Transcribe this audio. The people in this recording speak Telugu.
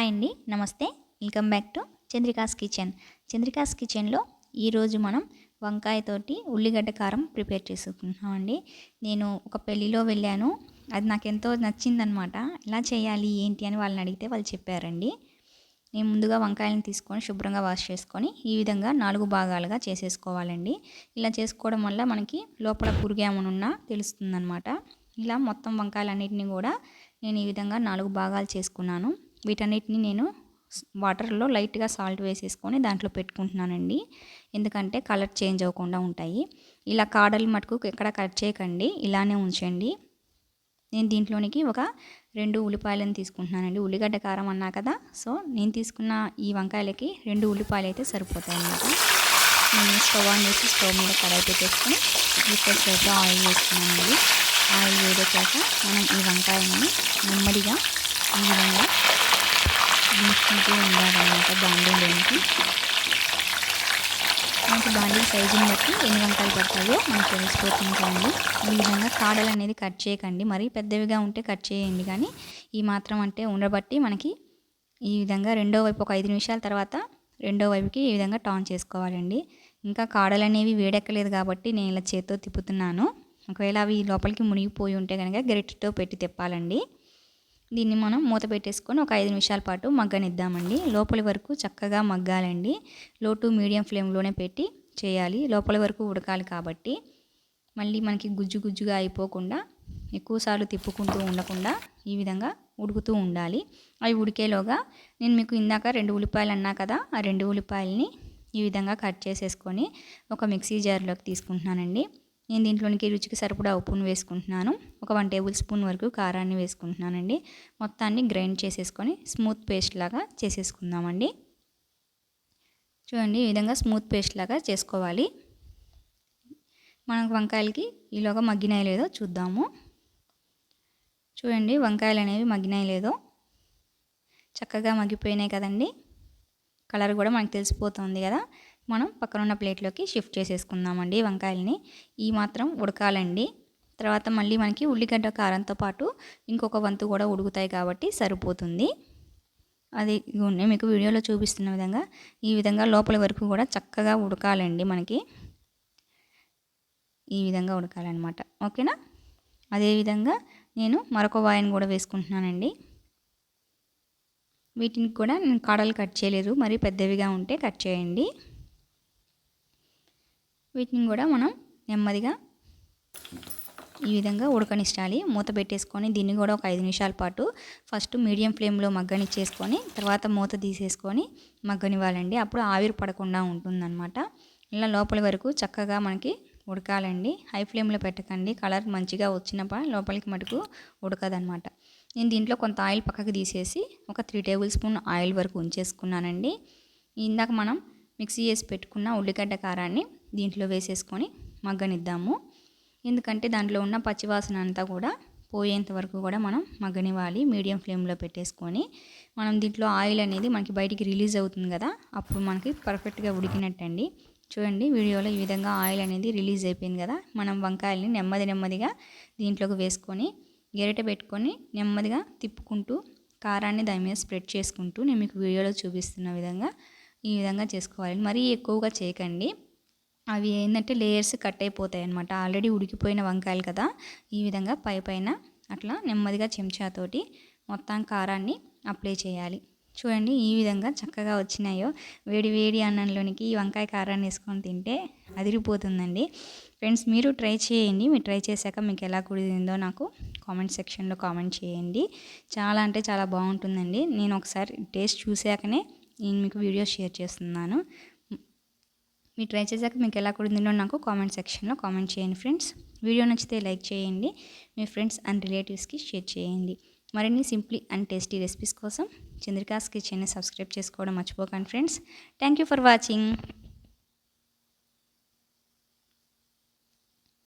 హాయ్ అండి నమస్తే. Welcome back to Chandrika's kitchen Chandrika's కిచెన్లో ఈరోజు మనం వంకాయతోటి ఉల్లిగడ్డ కారం ప్రిపేర్ చేసుకుంటున్నామండి నేను ఒక పెళ్ళిలో వెళ్ళాను. అది నాకు ఎంతో నచ్చిందనమాట ఎలా చేయాలి ఏంటి అని వాళ్ళని అడిగితే వాళ్ళు చెప్పారండి. నేను ముందుగా వంకాయలను తీసుకొని శుభ్రంగా వాష్ చేసుకొని ఈ విధంగా నాలుగు భాగాలుగా చేసేసుకోవాలండి. ఇలా చేసుకోవడం వల్ల మనకి లోపల పురుగేమనున్నా తెలుస్తుందనమాట ఇలా మొత్తం వంకాయలన్నిటిని కూడా నేను ఈ విధంగా నాలుగు భాగాలు చేసుకున్నాను. వీటన్నిటిని నేను వాటర్లో లైట్గా సాల్ట్ వేసేసుకొని దాంట్లో పెట్టుకుంటున్నానండి. ఎందుకంటే కలర్ చేంజ్ అవ్వకుండా ఉంటాయి. ఇలా కాడలు మటుకు ఎక్కడ కట్ చేయకండి ఇలానే ఉంచండి. నేను దీంట్లోనికి ఒక రెండు ఉల్లిపాయలను తీసుకుంటున్నానండి. ఉల్లిగడ్డ కారం అన్నా కదా సో నేను తీసుకున్న ఈ వంకాయలకి రెండు ఉల్లిపాయలు అయితే సరిపోతాయి అన్నమాట. నేను స్టవ్ ఆన్ చేసి స్టవ్ మీద కడాయి పెట్టేసుకొని ఈక్వల్ షేప్లో ఆయిల్ వేసుకున్నానండి ఆయిల్ వేడేసాక మనం ఈ వంకాయని నెమ్మదిగా ఈ విధంగా దించుకుంటూ ఉండాలన్నమాట బాండీలోనికి మనకి బాండీ సైజుని బట్టి ఎన్ని వంకాయలు పడతాయో మనకు తెలిసిపోతుంది ఈ విధంగా కాడలు అనేది కట్ చేయకండి. మరీ పెద్దవిగా ఉంటే కట్ చేయండి కానీ ఈ మాత్రం అంటే ఉండబట్టి మనకి ఈ విధంగా రెండో వైపు ఒక ఐదు నిమిషాల తర్వాత రెండో వైపుకి ఈ విధంగా టాన్ చేసుకోవాలండి. ఇంకా కాడలు అనేవి వేడెక్కలేదు కాబట్టి నేను ఇలా చేత్తో తిప్పుతున్నాను. ఒకవేళ అవి లోపలికి మునిగిపోయి ఉంటే కనుక గరిటతో పెట్టి తిప్పాలండి. దీన్ని మనం మూత పెట్టేసుకొని ఒక ఐదు నిమిషాల పాటు మగ్గనిద్దామండి. లోపలి వరకు చక్కగా మగ్గాలండి. లో టు మీడియం ఫ్లేమ్లోనే పెట్టి చేయాలి. లోపలి వరకు ఉడకాలి కాబట్టి మళ్ళీ మనకి గుజ్జు గుజ్జుగా అయిపోకుండా ఎక్కువసార్లు తిప్పుకుంటూ ఉండకుండా ఈ విధంగా ఉడుకుతూ ఉండాలి. అవి ఉడికేలోగా నేను మీకు ఇందాక రెండు ఉల్లిపాయలు అన్నా కదా ఆ రెండు ఉల్లిపాయలని ఈ విధంగా కట్ చేసేసుకొని ఒక మిక్సీ జార్లోకి తీసుకుంటున్నానండి. నేను దీంట్లోనికి రుచికి సరిపడా ఉప్పును వేసుకుంటున్నాను. ఒక వన్ టేబుల్ స్పూన్ వరకు కారాన్ని వేసుకుంటున్నానండి. మొత్తాన్ని గ్రైండ్ చేసేసుకొని స్మూత్ పేస్ట్ లాగా చేసేసుకుందామండి. చూడండి ఈ విధంగా స్మూత్ పేస్ట్ లాగా చేసుకోవాలి. మనకు వంకాయలకి ఈలోగా మగ్గినాయి లేదో చూద్దాము. చూడండి వంకాయలు అనేవి మగ్గినాయి లేదో. చక్కగా మగ్గిపోయినాయి కదండి. కలర్ కూడా మనకు తెలిసిపోతుంది కదా. మనం పక్కన ఉన్న ప్లేట్లోకి షిఫ్ట్ చేసేసుకుందామండి వంకాయలని. ఈ మాత్రం ఉడకాలండి. తర్వాత మళ్ళీ మనకి ఉల్లిగడ్డ కారంతో పాటు ఇంకొక వంతు కూడా ఉడుకుతాయి కాబట్టి సరిపోతుంది. అది మీకు వీడియోలో చూపిస్తున్న విధంగా ఈ విధంగా లోపల వరకు కూడా చక్కగా ఉడకాలండి మనకి. ఈ విధంగా ఉడకాలన్నమాట. ఓకేనా? అదేవిధంగా నేను మరొక వాయిని కూడా వేసుకుంటున్నానండి. వీటిని కూడా నేను కాడలు కట్ చేయలేదు మరి పెద్దవిగా ఉంటే కట్ చేయండి. వీటిని కూడా మనం నెమ్మదిగా ఈ విధంగా ఉడకనిచ్చాలి మూత పెట్టేసుకొని దీన్ని కూడా ఒక ఐదు నిమిషాల పాటు ఫస్ట్ మీడియం ఫ్లేమ్లో మగ్గనిచ్చేసుకొని తర్వాత మూత తీసేసుకొని మగ్గనివ్వాలండి. అప్పుడు ఆవిరి పడకుండా ఉంటుందన్నమాట. ఇలా లోపలి వరకు చక్కగా మనకి ఉడకాలండి. హై ఫ్లేమ్లో పెట్టకండి. కలర్ మంచిగా వచ్చినప్పుడు లోపలికి మటుకు ఉడకదనమాట నేను దీంట్లో కొంత ఆయిల్ పక్కకు తీసేసి ఒక త్రీ టేబుల్ స్పూన్ ఆయిల్ వరకు ఉంచేసుకున్నానండి. ఇందాక మనం మిక్సీ చేసి పెట్టుకున్న ఉల్లిగడ్డ కారాన్ని దీంట్లో వేసేసుకొని మగ్గనిద్దాము. ఎందుకంటే దాంట్లో ఉన్న పచ్చివాసన అంతా కూడా పోయేంత వరకు కూడా మనం మగ్గనివ్వాలి మీడియం ఫ్లేమ్లో పెట్టేసుకొని. మనం దీంట్లో ఆయిల్ అనేది మనకి బయటికి రిలీజ్ అవుతుంది కదా అప్పుడు మనకి పర్ఫెక్ట్గా ఉడికినట్టండి. చూడండి వీడియోలో ఈ విధంగా ఆయిల్ అనేది రిలీజ్ అయిపోయింది కదా మనం వంకాయల్ని నెమ్మది నెమ్మదిగా దీంట్లోకి వేసుకొని గెరిట పెట్టుకొని నెమ్మదిగా తిప్పుకుంటూ కారాన్ని దాని మీద స్ప్రెడ్ చేసుకుంటూ నేను మీకు వీడియోలో చూపిస్తున్న విధంగా ఈ విధంగా చేసుకోవాలి. మరీ ఎక్కువగా చేయకండి. అవి ఏంటంటే లేయర్స్ కట్ అయిపోతాయి అనమాట ఆల్రెడీ ఉడికిపోయిన వంకాయలు కదా. ఈ విధంగా పై పైన అట్లా నెమ్మదిగా చెంచాతోటి మొత్తం కారాన్ని అప్లై చేయాలి. చూడండి ఈ విధంగా చక్కగా వచ్చినాయో. వేడి వేడి అన్నంలోనికి ఈ వంకాయ కారాన్ని వేసుకొని తింటే అదిరిపోతుందండి. ఫ్రెండ్స్ మీరు ట్రై చేయండి. మీరు ట్రై చేశాక మీకు ఎలా కుదిరిందో నాకు కామెంట్ సెక్షన్లో కామెంట్ చేయండి. చాలా అంటే చాలా బాగుంటుందండి. నేను ఒకసారి టేస్ట్ చూశాకనే నేను మీకు వీడియో షేర్ చేస్తున్నాను. మీరు ట్రై చేశాక మీకు ఎలా కుడిందో నాకు కామెంట్ సెక్షన్లో కామెంట్ చేయండి ఫ్రెండ్స్. వీడియో నచ్చితే లైక్ చేయండి మీ ఫ్రెండ్స్ అండ్ రిలేటివ్స్కి షేర్ చేయండి. మరిన్ని సింప్లీ అండ్ టేస్టీ రెసిపీస్ కోసం చంద్రికాస్ కిచెన్ని సబ్స్క్రైబ్ చేసుకోవడం మర్చిపోకండి friends. Thank you for watching.